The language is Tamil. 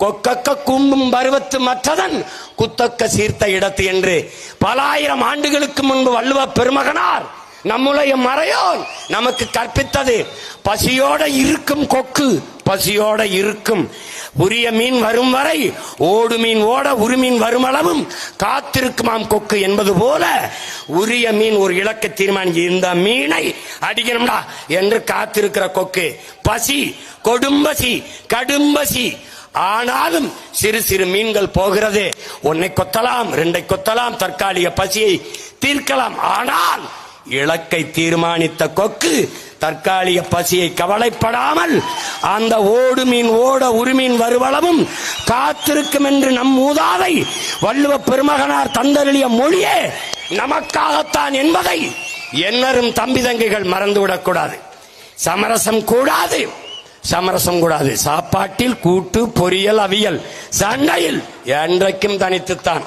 கொக்கக்க கும்பும் பருவத்து மற்றதன் குத்தக்க சீர்த்த இடத்து என்று பல ஆயிரம் ஆண்டுகளுக்கு முன்பு வள்ளுவ பெருமகனார் நம்முடைய மறையோன் நமக்கு கற்பித்தது. பசியோட இருக்கும் கொக்கு பசியோட இருக்கும். உரிய மீன் வரும் வரை ஓடு மீன் ஓட உருமீன் வரும் அளவும் காத்திருக்குமாம் கொக்கு என்பது போல உரிய மீன் ஒரு இலக்கை தீர்மானிச்சு இந்த மீனை அடிக்கணும்டா என்று காத்திருக்கிற கொக்கு. பசி கொடும்பசி கடும்பசி ஆனாலும் சிறு சிறு மீன்கள் போகிறது. ஒன்னை கொத்தலாம் ரெண்டை கொத்தலாம் தற்காலிக பசியை தீர்க்கலாம். ஆனால் இலக்கை தீர்மானித்த கொக்கு தற்காலிக பசியை கவலைப்படாமல் அந்த ஓடு மீன் ஓட உருமீன் வருவளவும் காத்திருக்கும் என்று நம் மூதாதை வள்ளுவ பெருமகனார் தந்தருளிய மொழியே நமக்காகத்தான் என்பதை என்னரும் தம்பி தங்கைகள் மறந்துவிடக் கூடாது சமரசம் கூடாது. சமரசம் கூடாது. சாப்பாட்டில் கூட்டு பொரியல் அவியல். சண்டையில் என்றைக்கும் தனித்துத்தான்.